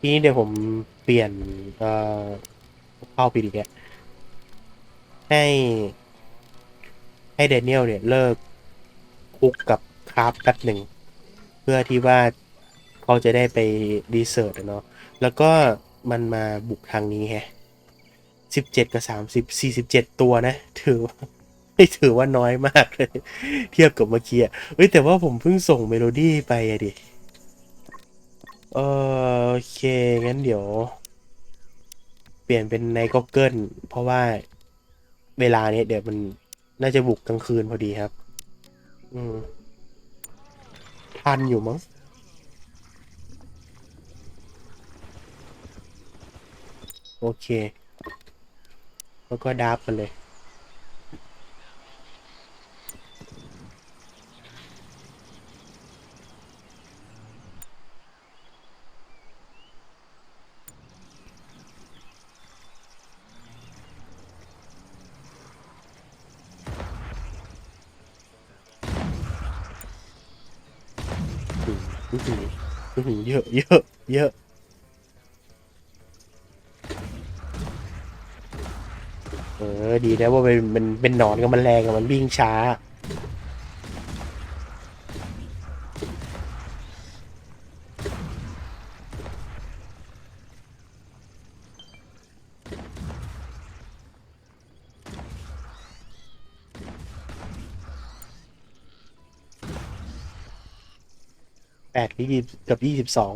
ทีนี้เดี๋ยวผมเปลี่ยนเอ่อเข้าปีดีแล้วให้ ให้เดนิเอลเนี่ยเลิกคุกกับคราฟแป๊บหนึ่ง เพื่อที่ว่าเขาจะได้ไปรีเสิร์ชเนาะแล้วก็มันมาบุกทางนี้แฮะสิบเจ็ดกับสามสิบสี่สิบเจ็ดตัวนะ ถือว่าไม่ถือว่าน้อยมากเลย เทียบกับเมื่อกี้อะเอ้ยแต่ว่าผมเพิ่งส่งเมโลดี้ไปอะดิ เออโอเค งั้นเดี๋ยว เปลี่ยนเป็นใน Google เพราะว่าเวลาเนี้ยเดี๋ยวมันน่าจะบุกกลางคืนพอดีครับ อืมทันอยู่มั้งโอเค แล้วก็ดับกันเลย อื้อหืออื้อหือ เยอะเยอะเยอะเออดีนะว่าเป็นมันเป็นหนอนกับมันแรงกับมันวิ่งช้า แปดกับยี่กับยี่สิบสอง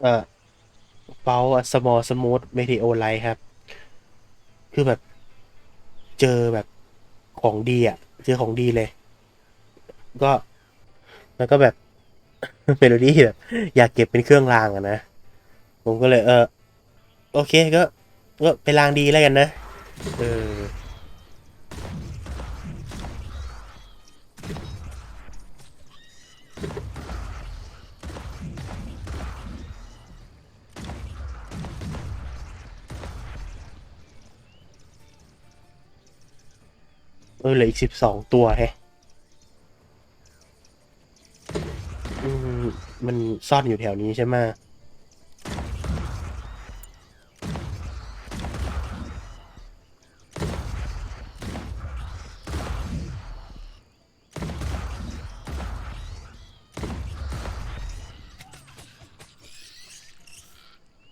เอ่อเปาสมอลสมูทเมทีโอไลท์ครับ คือแบบเจอแบบของดีอะ เจอของดีเลย ก็ แล้วก็แบบ เมโลดี้แบบอยากเก็บเป็นเครื่องรางอะนะ ผมก็เลย เออ โอเคก็ก็ไปรางดีแล้วกันนะ เออเออเหลืออีกสิบสองตัวแฮะ อื มันซ่อนอยู่แถวนี้ใช่ไหม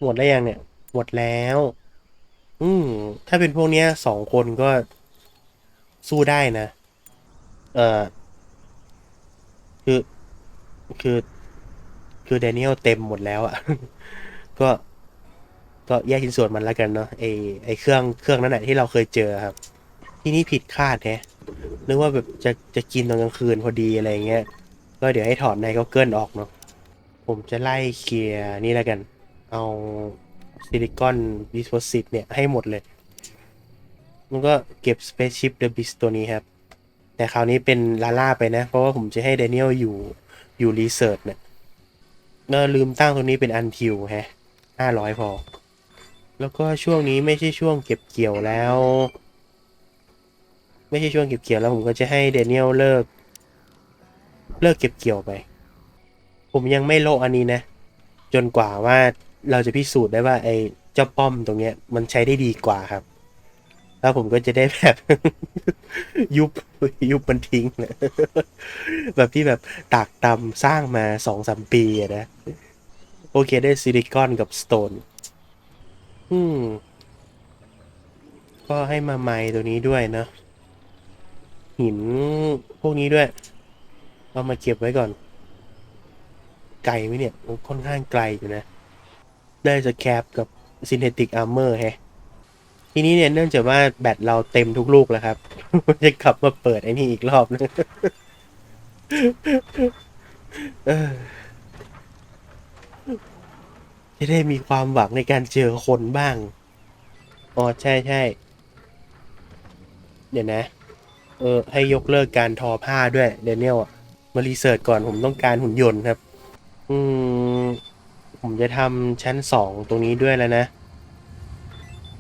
หมดแล้วยังเนี่ย หมดแล้ว อืม ถ้าเป็นพวกเนี้ยสองคนก็สู้ได้นะ เออคือ คือ คือแดเนียลเต็มหมดแล้วอะก็ก็แยกชิ้นส่วนมันแล้วกันเนาะไอไอเครื่องเครื่องนั้นแหละที่เราเคยเจอครับ ที่นี่ผิดคาดแฮะนึกว่าแบบจะจะกินตอนกลางคืนพอดีอะไรเงี้ย ก็เดี๋ยวให้ถอดในก็เกิลออกเนาะผมจะไล่เคลียร์นี่แล้วกัน เอาซิลิคอนดิสโพสิตเนี่ยให้หมดเลยมันก็เก็บ Spaceship The Beast ตัวนี้ครับ แต่คราวนี้เป็นลาล่าไปนะ เพราะว่าผมจะให้แดเนียลอยู่อยู่รีเสิร์ชเนี่ย เออลืมตั้งตัวนี้เป็นอันทิวฮะห้าร้อยพอ แล้วก็ช่วงนี้ไม่ใช่ช่วงเก็บเกี่ยวแล้ว ไม่ใช่ช่วงเก็บเกี่ยวแล้วผมก็จะให้แดเนียลเลิก เลิกเก็บเกี่ยวไป ผมยังไม่โลอันนี้นะ จนกว่าว่าเราจะพิสูจน์ได้ว่าไอ้เจ้าป้อมตรงเนี้ยมันใช้ได้ดีกว่าครับ แล้วผมก็จะได้แบบ ยุบยุบมันทิ้งนะแบบที่แบบตากตำสร้างมาสองสามปีนะ โอเคได้ซิลิคอนกับสโตน อืม ก็ให้มาไม้ตัวนี้ด้วยเนอะหินพวกนี้ด้วย เอามาเก็บไว้ก่อน ไกลไหมเนี่ย ค่อนข้างไกลอยู่นะ ได้สแคปกับซินเทติกอาร์เมอร์แฮะ ทีนี้เนี่ยเนื่องจากว่าแบตเราเต็มทุกลูกแล้วครับ จะกลับมาเปิดไอ้นี่อีกรอบนึงจะได้มีความหวังในการเจอคนบ้าง อ๋อ ใช่ใช่ เดี๋ยวนะ เออ ให้ยกเลิกการทอผ้าด้วยเดนเนียลมารีเสิร์ชก่อนผมต้องการหุ่นยนต์ครับ อืม ผมจะทำชั้นสองตรงนี้ด้วยแล้วนะ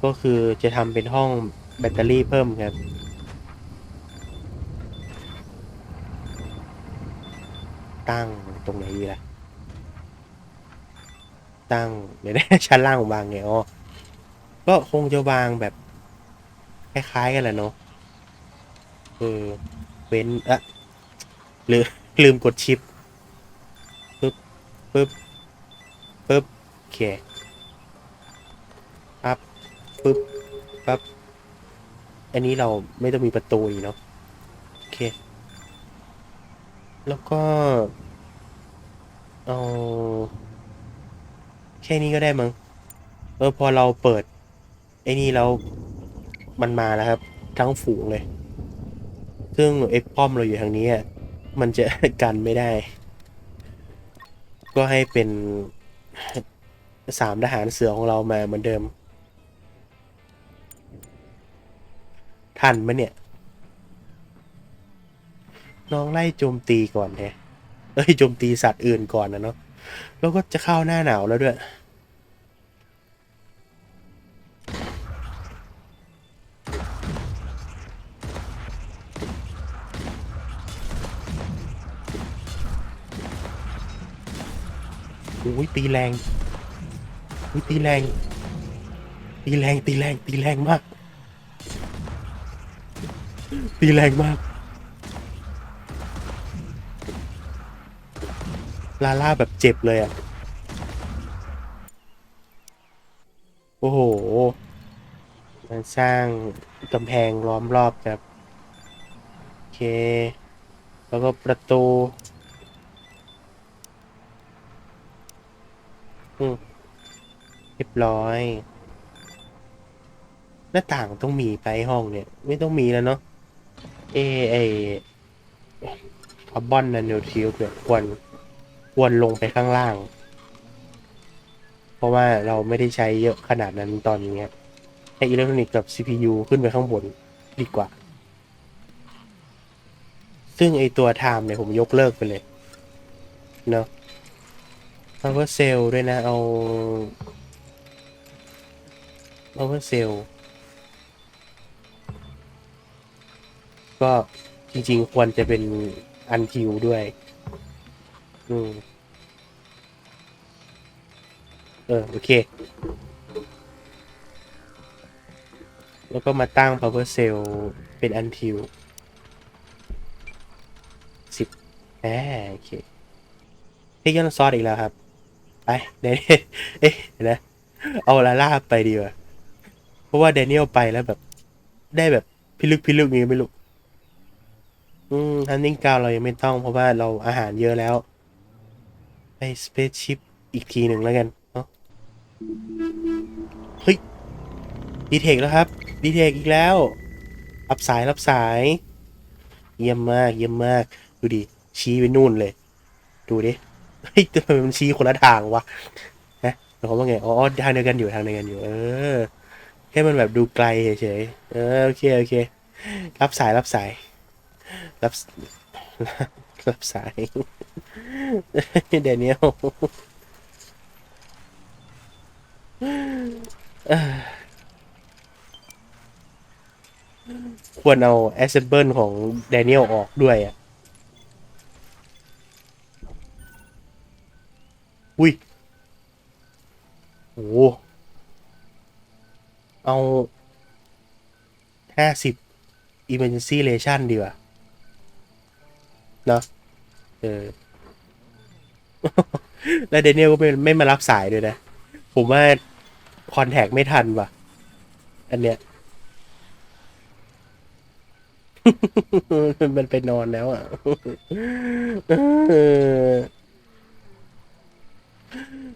ก็คือจะทำเป็นห้องแบตเตอรี่เพิ่มครับ ตั้งตรงไหนดีล่ะ ตั้งเดี๋ยวนะชั้นล่างวางไงอ๋อก็คงจะวางแบบ คล้ายๆกันแหละเนาะเออเว้นอะลืมลืมกดชิปปึ๊บปึ๊บปึ๊บโอเค ปึ๊บปั๊บ อันนี้เราไม่ต้องมีประตูอีกเนาะโอเค แล้วก็ เอา แค่นี้ก็ได้มั้ง เออ พอเราเปิด ไอ้นี่แล้วมันมาแล้วครับ ทั้งฝูงเลย ซึ่งเอ็กป้อมเราอยู่ทางนี้อะมันจะกันไม่ได้ ก็ให้เป็นสามทหารเสือของเรามาเหมือนเดิม ทันไหมเนี่ย น้องไล่โจมตีก่อนแฮะเอ้ยโจมตีสัตว์อื่นก่อนนะเนาะแล้วก็จะเข้าหน้าหนาวแล้วด้วยอุ้ยตีแรงอุ้ยตีแรง ตีแรงตีแรงตีแรงมาก ตีแรงมาก ลาล่าแบบเจ็บเลยอะ่ะ โอ้โหมันสร้างกำแพงล้อมรอบครับ โอเค แล้วก็ประตูอืมเรียบร้อย หน้าต่างต้องมีไปห้องเนี่ย ไม่ต้องมีแล้วเนาะ เอไอคาร์บอนนาโนทิวเนี่ยควรควรลงไปข้างล่าง เพราะว่าเราไม่ได้ใช้เยอะขนาดนั้นตอนนี้ให้อิเล็กทรอนิกส์กับ CPU ขึ้นไปข้างบนดีกว่า ซึ่งไอตัว time เนี่ยผมยกเลิกไปเลย เนาะ power cell ด้วยนะ เอา power cell ก็จริง ๆ ควรจะเป็นอันทิวด้วย อืมเออ โอเค แล้วก็มาตั้ง power cell เป็นอันทิวสิบแหมโอเคเทคยอนซอสอีกแล้วครับ ไปเดนเอ๊ะเดี๋ยวนะ เอาลาล่าไปดีกว่า เพราะว่าเดนิเอลไปแล้วแบบ ได้แบบพิลึกพิลึกนี้ไม่รู้ อืมฮันนิงกาวเรายังไม่ต้องเพราะว่าเราอาหารเยอะแล้ว ไปสเปซชิปอีกทีหนึ่งแล้วกันเนาะเฮ้ยดีเทคแล้วครับดีเทคอีกแล้ว รับสายรับสาย เยี่ยมมากเยี่ยมมาก ดูดิ ชี้ไปนู่นเลย ดูดิเฮ้ยทำไมมันชี้คนละทางวะนะหมายควาว่าไงอ๋อทางเดียวกันอยู่ทางเดียวกันอยู่ เออแค่มันแบบดูไกลเฉยๆเออโอเคโอเค รับสายรับสาย รับรับสายเดนิเอลควรเอา assemble ของเดนิเอลออกด้วยอะ อุ้ยโอ้เอาห้าสิบ emergency ration ดีกว่า เนาะเออ แล้วเดนิเอลก็ไม่ไม่มารับสายด้วยนะ ผมว่าคอนแทคไม่ทันว่ะ อันเนี้ย มันไปนอนแล้วอะ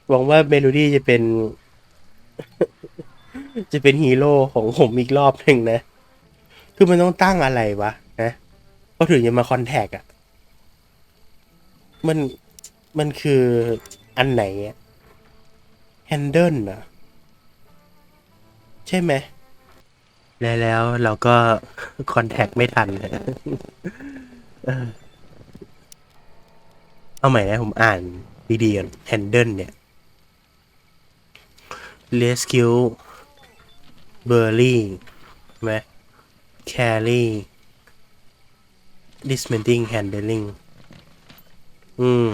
หวังว่าเมโลดี้จะเป็น จะเป็นฮีโร่ของผมอีกรอบหนึ่งนะ คือมันต้องตั้งอะไรวะนะ ก็ถึงจะมาคอนแทคอะ มันมันคืออันไหนอะแฮนเดิลอะใช่ไหมแล้วแล้วเราก็คอนแทคไม่ทันเออเอาใหม่นะผมอ่านดีๆก่อนแฮนเดิลเนี่ย rescue burly ใช่ไหม carry dismantling handling อืม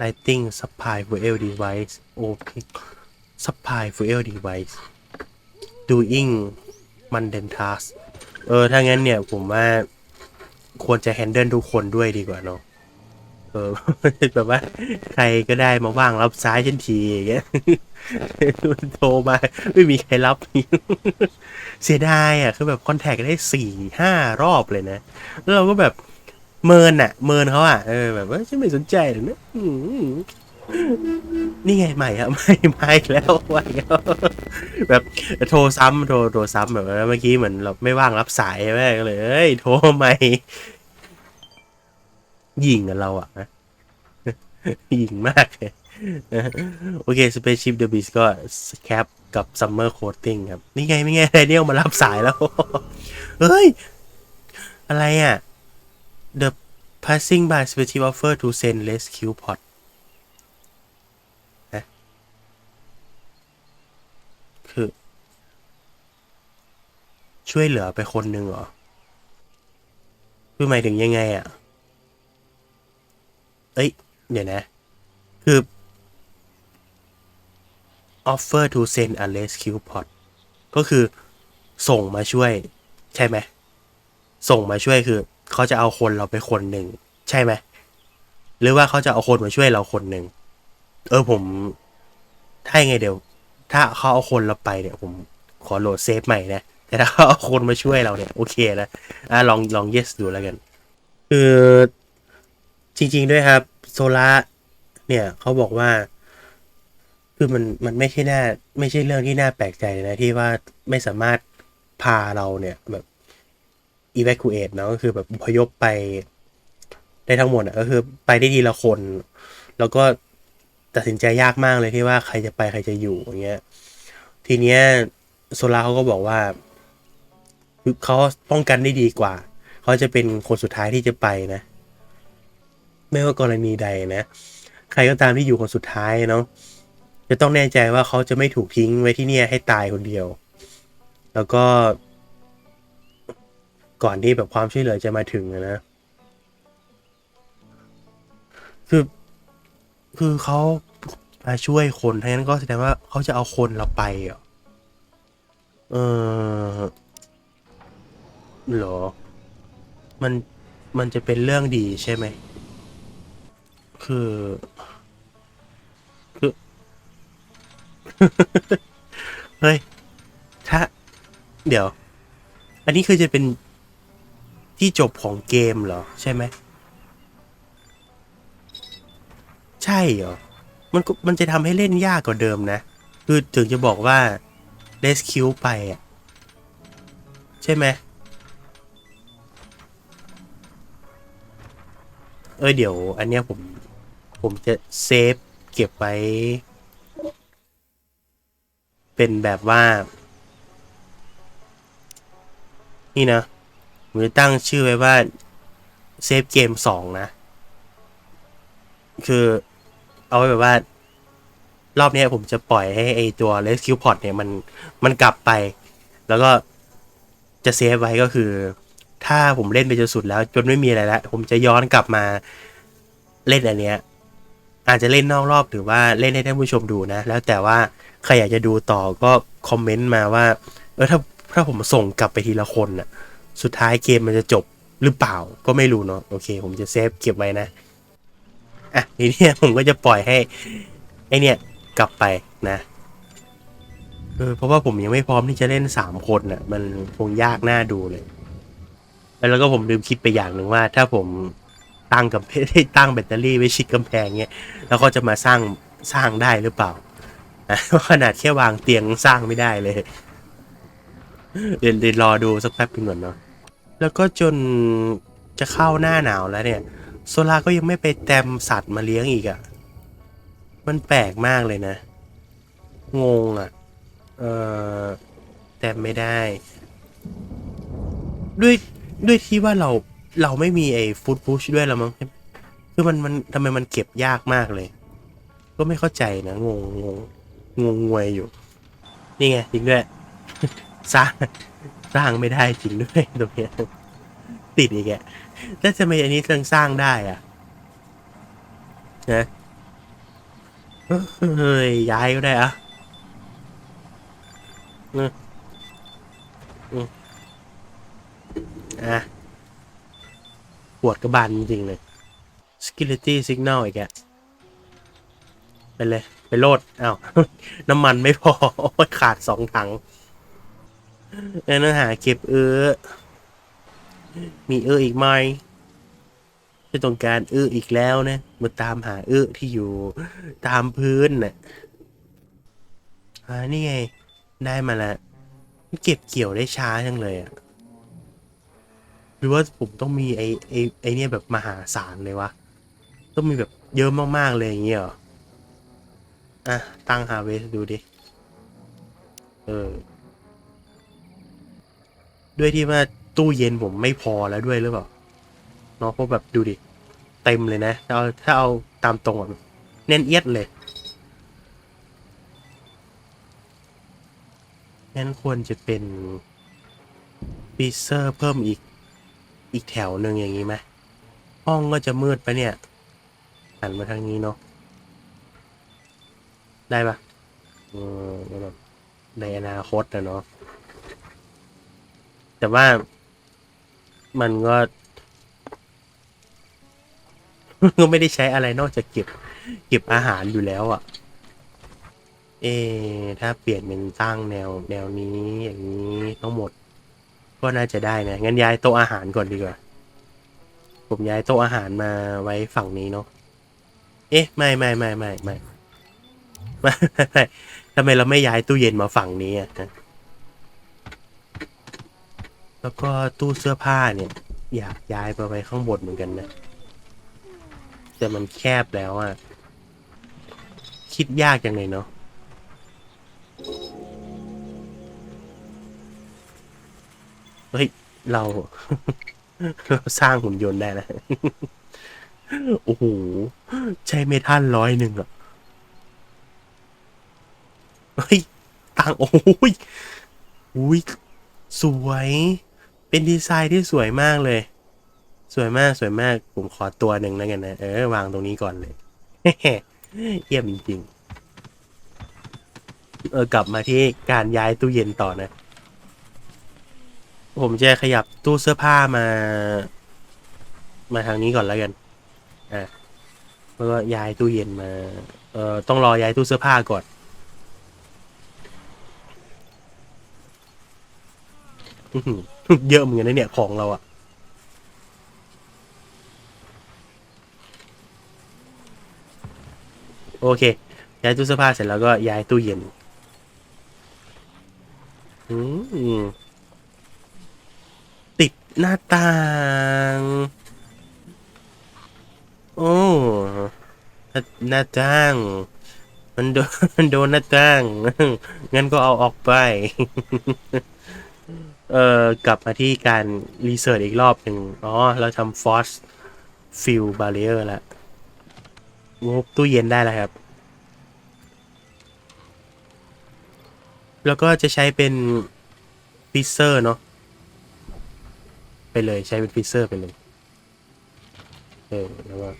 lighting supply fuel device op supply fuel device doing mundane task เออ ถ้างั้นเนี่ยผมว่าควรจะ handle ทุกคนด้วยดีกว่าเนาะเออแบบว่า ใครก็ได้มาว่างรับซ้ายฉันทีอย่างเงี้ยโทรมา ไม่มีใครรับ เสียดายอะ คือแบบคอนแทคได้สี่ห้ารอบเลยนะ แล้วเราก็แบบ เมินอะเมินเขาอะเออแบบว่าฉันไม่สนใจหรอกนะอืมนี่ไงใหม่อะไม่ไม่แล้วว่าอีกแล้วแบบโทรซ้ำโทรโทรซ้ำแบบว่าเมื่อกี้เหมือนเราไม่ว่างรับสายใช่ก็เลยเอ้ยโทรใหม่ยิงกันเราอะนะยิงมากเลยโอเค Spaceship The Beast ก็แคปกับ Summer Coating ครับ นี่ไงนี่ไงไดเนียลมารับสายแล้ว เฮ้ย อะไรอะ The passing by special offer to send rescue pod นะคือ ช่วยเหลือไปคนหนึ่งเหรอ คือหมายถึงยังไงอะ เอ้ย เดี๋ยวนะ คือ offer to send a rescue pod ก็คือส่งมาช่วย ใช่ไหม ส่งมาช่วยคือ เขาจะเอาคนเราไปคนหนึ่งใช่ไหมหรือว่าเขาจะเอาคนมาช่วยเราคนหนึ่งเออผมถ้าไงเดี๋ยว ถ้าเขาเอาคนเราไปเนี่ยผมขอโหลดเซฟใหม่นะแต่ถ้าเขาเอาคนมาช่วยเราเนี่ยโอเคนะอะลองลอง yes ดูแล้วกัน คือจริง ๆ ด้วยครับโซล่าเนี่ยเขาบอกว่า คือมันมันไม่ใช่น่าไม่ใช่เรื่องที่น่าแปลกใจนะที่ว่าไม่สามารถพาเราเนี่ยแบบ evacuate เนาะก็คือแบบพยพไปได้ทั้งหมดอะก็คือไปได้ทีละคน แล้วก็ตัดสินใจยากมากเลยที่ว่าใครจะไปใครจะอยู่อย่างเงี้ยทีเนี้ยโซลาเขาก็บอกว่าเขาป้องกันได้ดีกว่า เขาจะเป็นคนสุดท้ายที่จะไปนะ ไม่ว่ากรณีใดนะ ใครก็ตามที่อยู่คนสุดท้ายเนาะจะต้องแน่ใจว่าเขาจะไม่ถูกทิ้งไว้ที่เนี่ยให้ตายคนเดียว แล้วก็ ก่อนที่แบบความช่วยเหลือจะมาถึงนะ คือ คือเขามาช่วยคนทั้งนั้นก็แสดงว่าเขาจะเอาคนเราไปเหรอเออเหรอ มัน มันจะเป็นเรื่องดีใช่ไหม คือ คือ เฮ้ย ถ้า เดี๋ยว อันนี้คือจะเป็น ที่จบของเกมเหรอ ใช่ไหม ใช่เหรอ มันก็มันจะทำให้เล่นยากกว่าเดิมนะ คือถึงจะบอกว่า rescue ไปอะ ใช่ไหม เออเดี๋ยว อันเนี้ยผม ผมจะเซฟเก็บไว้ เป็นแบบว่า นี่นะ ผมจะตั้งชื่อไว้ว่าเซฟเกมสองนะ คือเอาไว้แบบว่า รอบนี้ผมจะปล่อยให้ไอตัว Rescue Pod เนี่ยมันมันกลับไป แล้วก็จะเซฟไว้ก็คือ ถ้าผมเล่นไปจนสุดแล้ว จนไม่มีอะไรแล้ว ผมจะย้อนกลับมาเล่นอันเนี้ย อาจจะเล่นนอกรอบหรือว่าเล่นให้ท่านผู้ชมดูนะ แล้วแต่ว่าใครอยากจะดูต่อก็คอมเมนต์มาว่า เออถ้าถ้าผมส่งกลับไปทีละคนน่ะ สุดท้ายเกมมันจะจบหรือเปล่าก็ไม่รู้เนาะโอเค ผมจะเซฟเก็บไว้นะอะทีนี้ผมก็จะปล่อยให้ไอเนี่ยกลับไปนะเออเพราะว่าผมยังไม่พร้อมที่จะเล่นสามคนน่ะ มันคงยากหน่าดูเลย แล้วก็ผมลืมคิดไปอย่างหนึ่งว่า ถ้าผมตั้งกับตั้งแบตเตอรี่ไว้ชิดกำแพงเนี้ยแล้วก็จะมาสร้างสร้างได้หรือเปล่าขนาดแค่วางเตียงสร้างไม่ได้เลย เดี๋ยวเดี๋ยวรอดูสักแป๊บนึงก่อนเนาะ แล้วก็จนจะเข้าหน้าหนาวแล้วเนี่ย โซลาก็ยังไม่ไปแตมสัตว์มาเลี้ยงอีกอะ่ะ มันแปลกมากเลยนะ งงอะ่ะ เออแตมไม่ได้ ด้วยด้วยที่ว่าเราเราไม่มีไอ้ฟูดพุชด้วยละมั้งคือมันมันทำไมมันเก็บยากมากเลย ก็ไม่เข้าใจนะ งงงงงงงวยอยู่ นี่ไงจริงด้วยสร้า สร้างไม่ได้จริงด้วยตรงเนี้ยติดอีกแกแล้วทำไมอันนี้เรื่องสร้างได้อะนะเฮ้ยย้ายก็ได้อะอืมอืมอะปวดกระบาลจริงเลย skillity signal อีกแกไปเลย ไปโลดอ้าว น้ำมันไม่พอขาดสองถัง เอ้นะหาเก็บเออ มีเอออีกไหมจะต้องการเอออีกแล้วนะมาตามหาเออที่อยู่ตามพื้นน่ะอ่านี่ไง ได้มาแล้วเก็บเกี่ยวได้ช้าจังเลยอะหรือว่าผมต้องมีไอไอไอเนี่ยแบบมหาศาลเลยวะ ต้องมีแบบเยอะมากๆเลยอย่างเงี้ยหรอ อะ ตั้งฮาเวสดูดิ เออ ด้วยที่ว่าตู้เย็นผมไม่พอแล้วด้วยหรือเปล่าเนาะเพราะแบบดูดิ เต็มเลยนะถ้าเอาถ้าเอาตามตรงแบบแน่นเอียดเลยงั้นควรจะเป็นฟีเซอร์เพิ่มอีก อีกแถวหนึ่งอย่างนี้ไหมห้องก็จะมืดไปเนี่ยหันมาทางนี้เนาะได้ปะเออแบบในอนาคตนะเนาะ แต่ว่า มันก็ ก็ไม่ได้ใช้อะไรนอกจากเก็บ เก็บอาหารอยู่แล้วอะ่ะ เอ ถ้าเปลี่ยนเป็นตั้งแนว แนวนี้อย่างนี้ทั้งหมด ก็น่าจะได้นะ งั้นย้ายโต๊ะอาหารก่อนดีกว่า ผมย้ายโต๊ะอาหารมาไว้ฝั่งนี้เนาะ เอ๊ะ ไม่ไม่ไม่ไม่ไม่ไม่ทำไมเราไม่ย้ายตู้เย็นมาฝั่งนี้อะนะ แล้วก็ตู้เสื้อผ้าเนี่ย อยากย้ายไปไว้ข้างบนเหมือนกันนะ แต่มันแคบแล้วอะคิดยากจังเลยเนาะเฮ้ย เรา เราสร้างหุ่นยนต์ได้แล้วโอ้โห ใช้เมทัลร้อยหนึ่งอะเฮ้ย ตังโอ้ยอุ้ยสวย เป็นดีไซน์ที่สวยมากเลย สวยมากสวยมาก ผมขอตัวหนึ่งแล้วกันนะ เออ วางตรงนี้ก่อนเลยเยี่ยมจริงๆเออกลับมาที่การย้ายตู้เย็นต่อนะ ผมจะขยับตู้เสื้อผ้ามา มาทางนี้ก่อนแล้วกันอะแล้วก็ย้ายตู้เย็นมา เอ่อต้องรอย้ายตู้เสื้อผ้าก่อนอื เยอะเหมือนกันนะเนี่ยของเราอะโอเค ย้ายตู้เสื้อผ้าเสร็จแล้วก็ย้ายตู้เย็นติดหน้าต่าง โอ้หน้าต่าง มันโดนมันโดนหน้าต่าง งั้นก็เอาออกไป เอ่อกลับมาที่การรีเสิร์ชอีกรอบหนึ่งอ๋อ เราทำฟอสฟิลบา r เ e อร์แล้วงบตู้เย็นได้แล้วครับ แล้วก็จะใช้เป็นฟิเซอร์เนาะไปเลยใช้เป็นฟิเซอร์ไปเลยเออแล้วก็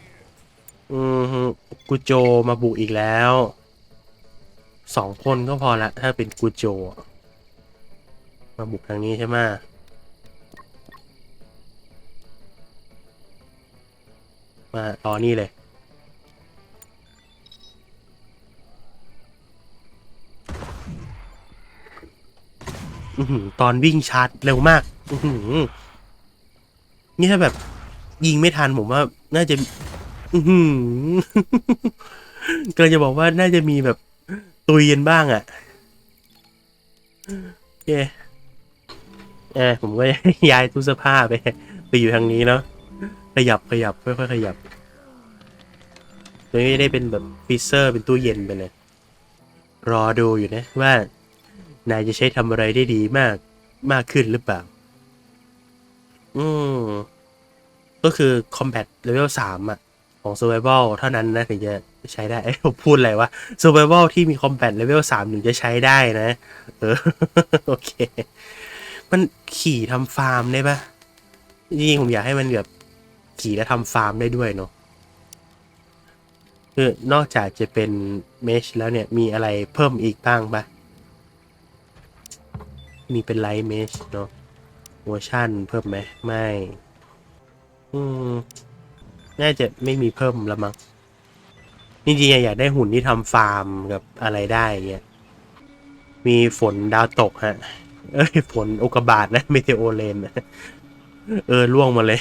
อืมกูโจมาบุกอีกแล้วสองคนก็พอละถ้าเป็นกูโจอะ มาบุกทางนี้ใช่ไหมมาต่อนี่เลย ตอนวิ่งชาร์จเร็วมากนี่ถ้าแบบ ยิงไม่ทันผมว่า น่าจะกำลังจะบอกว่าน่าจะมีแบบ ตุยกันบ้างอะ่ะโอเค เออผมก็ย้ายตู้เสื้อผ้าไป ไปอยู่ทางนี้เนาะขยับขยับค่อยๆขยับเลยได้เป็นแบบฟรีเซอร์เป็นตู้เย็นไปเลย รอดูอยู่นะว่านายจะใช้ทำอะไรได้ดีมากมากขึ้นหรือเปล่า อืมก็คือ combat level 3 อะ ของ survival เท่านั้นนะ ถึงจะใช้ได้เอ้ผมพูดอะไรวะ survival ที่มี combat level สามถึงจะใช้ได้นะ เออ โอเค มันขี่ทำฟาร์มได้ปะจริงผมอยากให้มันแบบขี่แล้วทำฟาร์มได้ด้วยเนาะคือนอกจากจะเป็นเมชแล้วเนี่ยมีอะไรเพิ่มอีกบ้างปะมีเป็นไลท์เมชเนาะเวอร์ชันเพิ่มไหมไม่ อืมน่าจะไม่มีเพิ่มล้วมั้งจริงๆอะอยากได้หุ่นที่ทำฟาร์มกับอะไรได้เงี้ย มีฝนดาวตกฮะ เอ้ยฝนอุกกาบาตนะเมเทโอเลนเออล่วงมาเลย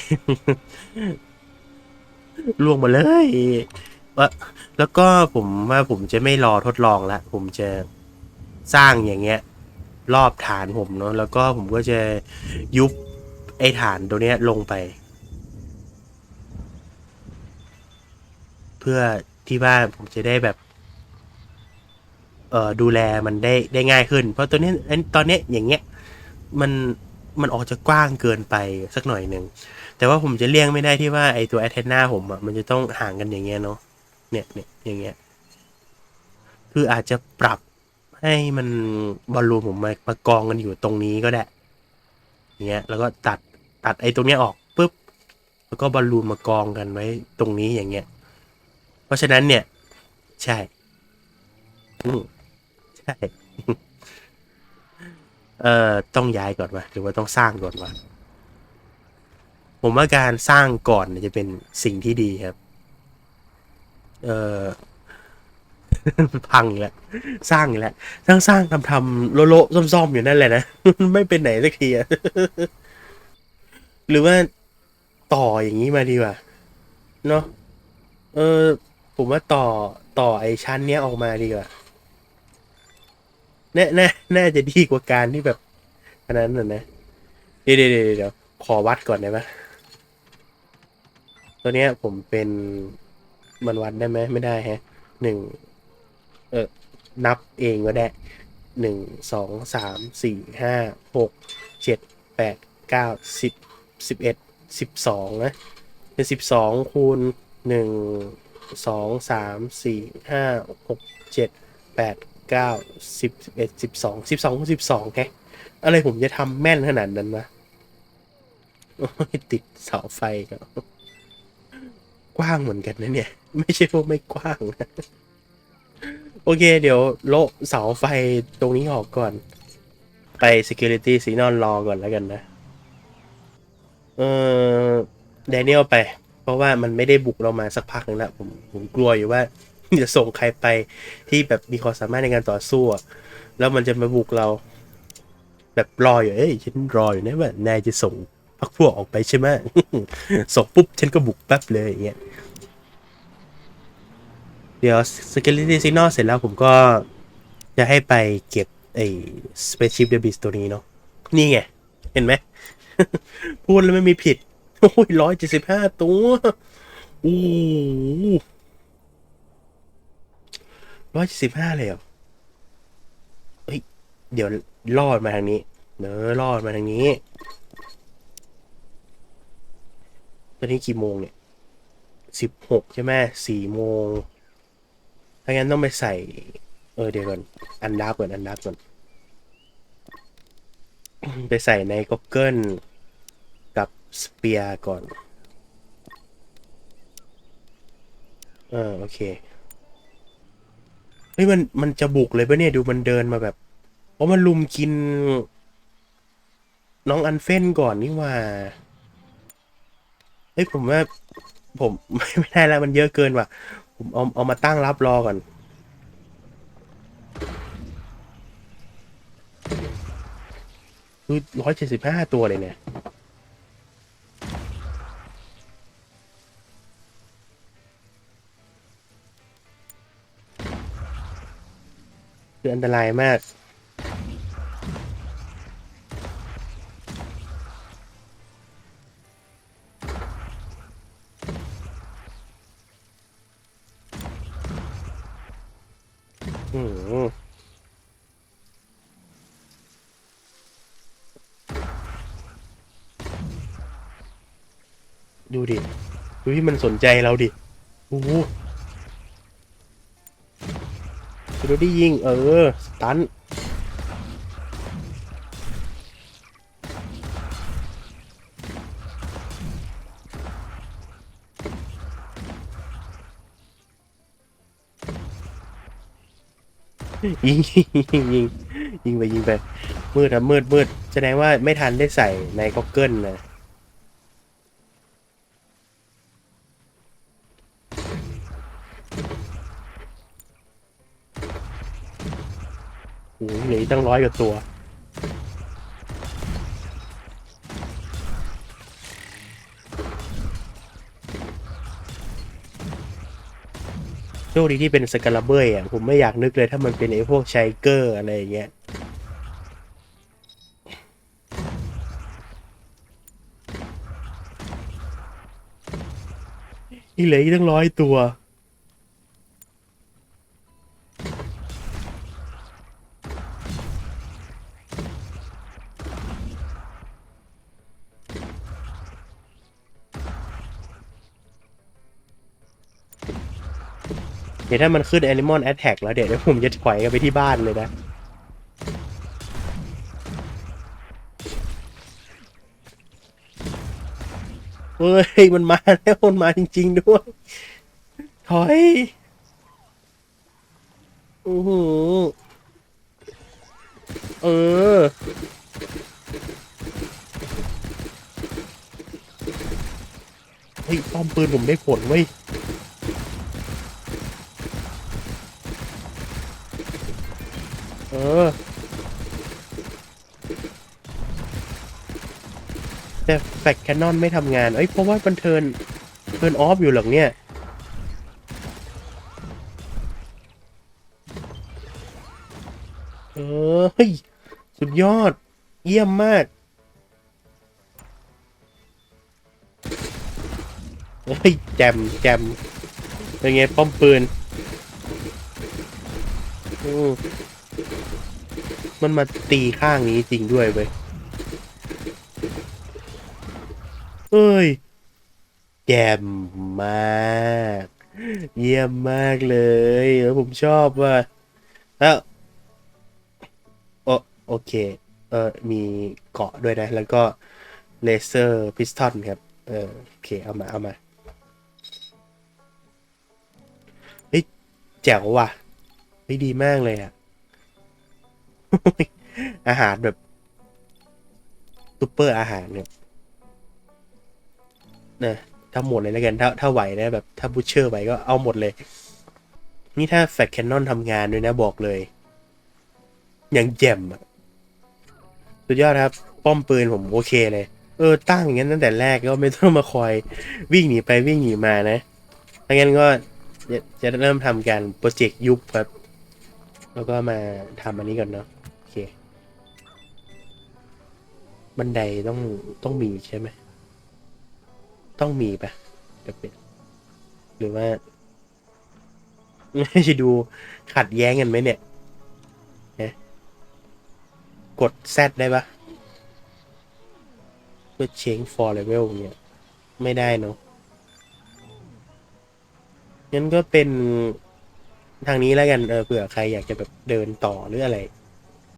ล่วงมาเลยว่าแล้วก็ผมว่าผมจะไม่รอทดลองละผมจะสร้างอย่างเงี้ย รอบฐานผมเนาะแล้วก็ผมก็จะยุบไอ้ฐานตัวเนี้ยลงไป เพื่อที่บ้าผมจะได้แบบ ดูแลมันได้ได้ง่ายขึ้น เพราะตัวนี้อันตอนนี้อย่างเงี้ยมันมันออกจะกว้างเกินไปสักหน่อยหนึ่ง แต่ว่าผมจะเลี่ยงไม่ได้ที่ว่าไอตัวแอทเทนาผมอะมันจะต้องห่างกันอย่างเงี้ยเนาะเนี่ยเนี่ยอย่างเงี้ยคืออาจจะปรับให้มันบอลลูนผมมามากองกันอยู่ตรงนี้ก็ได้เงี้ยแล้วก็ตัดตัดไอ้ตรงเนี้ยออกปุ๊บแล้วก็บอลลูนมากองกันไว้ตรงนี้อย่างเงี้ย เพราะฉะนั้นเนี่ย ใช่ อืม เอ่อต้องย้ายก่อนวะหรือว่าต้องสร้างก่อนวะผมว่าการสร้างก่อนเนี่ยจะเป็นสิ่งที่ดีครับ เอ่อพังอีกแล้วสร้างอีกแล้วสร้างสร้างทำทำโลโลซ่อมๆอยู่นั่นแหละนะไม่เป็นไหนสักทีอะหรือว่าต่ออย่างนี้มาดีกว่าเนาะเออ ผมว่าต่อต่อไอชั้นเนี้ยออกมาดีกว่า น่แน่น่าจะดีกว่าการที่แบบอันนั้นน่ะนะเดี๋ยวเดี๋ยวเดี๋ยวขอวัดก่อนได้ไหมตัวเนี้ยผมเป็นมันวัดได้ไหมไม่ได้ฮะหนึ่งเออนับเองก็ได้หนึ่งสองสามสี่ห้าหกเจ็ดแปดเก้าสิบสิบเอ็ดสิบสองนะเป็นสิบสองคูณหนึ่งสองสามสี่ห้าหกเจ็ดแปด เก้าสิบสิบเอ็ดสิบสองสิบสองสิบสองแกอะไรผมจะทำแม่นขนาดนั้นวะติดเสาไฟก็กว้างเหมือนกันนะเนี่ย ไม่ใช่ว่าไม่กว้างนะโอเค เดี๋ยวโละเสาไฟตรงนี้ออกก่อน ไป security signal รอก่อนแล้วกันนะ เออแดเนียลไป เพราะว่ามันไม่ได้บุกเรามาสักพักหนึ่งแล้วผมผมกลัวอยู่ว่า จะส่งใครไปที่แบบมีความสามารถในการต่อสู้อะแล้วมันจะมาบุกเรา แบบรออยู่เอ้ยฉันรออยู่นะว่านายจะส่งพักพวกออกไปใช่ไหมส่งปุ๊บฉันก็บุกแป๊บเลยอย่างเงี้ยเดี๋ยว security signal เสร็จแล้วผมก็จะให้ไปเก็บไอ้ spaceship debris ตัวนี้เนาะนี่ไง เห็นไหม พูดแล้วไม่มีผิด โอ้ยร้อยเจ็ดสิบห้าตัว โอ้ ร้อยเจ็ดสิบห้าเลยเหรอเฮ้ย เดี๋ยวลอดมาทางนี้ เนอะลอดมาทางนี้ ตอนนี้กี่โมงเนี่ยสิบหกใช่ไหมสี่โมง ถ้างั้นต้องไปใส่ เออเดี๋ยวก่อน อันดับก่อนอันดับก่อน ไปใส่ใน Google กับสเปียร์ก่อน เออโอเค ฮ้ยมันมันจะบุกเลยปะเนี่ยดูมันเดินมาแบบเพราะมันลุมกิน น้องอันเฟนก่อนนี่ว่าเฮ้ยผมว่า ผมไม่ไม่ได้แล้วมันเยอะเกินว่ะ ผมเอาเอามาตั้งรับรอก่อนคือร้อยเจ็ดสิบห้าตัวเลยเนี่ย คืออันตรายมาก อืมดูดิ ดูที่มันสนใจเราดิ โอ้ ดูดิยิง เออ สตันยิงยิงยิงยิงไปยิงไป มืดครับมืดมืดแสดงว่าไม่ทันได้ใส่ในก็อกเกิลนะโอ้โหเหลืออีก ตั้งร้อยกว่าตัว โชคดีที่เป็นสกาลาเบอร์อะผมไม่อยากนึกเลยถ้ามันเป็นไอ้พวกไชเกอร์อะไรอย่างเงี้ยอีเหลืออีกตั้งร้อยตัว เดี๋ยวถ้ามันขึ้น Animal Attack แล้วเดี๋ยวผมจะถอยกันไปที่บ้านเลยนะ เฮ้ย มันมาแล้วมันมาจริง ๆ ด้วย ถอยอือหือเออ เฮ้ยป้อมปืนผมได้ผลเว้ย เออแต่แฟกแคนนอนไม่ทำงาน เอ้ย เพราะว่ามันเทินเทินออฟอยู่หรอกเนี่ย เออเฮ้ย สุดยอด เยี่ยมมากเฮ้ย แจมแจมเป็นไง ป้อมปืน อืม มันมาตีข้างนี้จริงด้วยเว้ยเอ้ยแจ่มมาก เยี่ยมมากเลยเออผมชอบว่าแล้วโอโอเค เออมีเกาะด้วยนะ แล้วก็เลเซอร์พิสตอนครับ เออโอเค เอามา เอามาเฮ้ยแจ๋วว่ะเฮ้ยดีมากเลยอะ อาหารแบบซุปเปอร์อาหารเนี่ยนะถ้าหมดเลยแล้วกันถ้าถ้าไหวนะแบบ ถ้าบูชเชอร์ไหวก็เอาหมดเลย นี่ถ้าแฟกแคนนอนทำงานด้วยนะบอกเลย อย่างแจ่มอะสุดยอดครับ ป้อมปืนผมโอเคเลย เออ ตั้งอย่างนั้นตั้งแต่แรกก็ไม่ต้องมาคอยวิ่งหนีไปวิ่งหนีมานะถ้างั้นก็จะจะเริ่มทำการโปรเจกต์ยุบครับ แล้วก็มาทำอันนี้ก่อนเนาะ บันไดต้องต้องมีใช่ไหม ต้องมีปะเดี๋ยวเป็นหรือว่าไม่ใช่ดูขัดแย้งกันไหมเนี่ยนะกดได้ปะเพื่อ change for level เนี่ย ไม่ได้เนาะงั้นก็เป็นทางนี้แล้วกันเออเผื่อใครอยากจะแบบเดินต่อหรืออะไร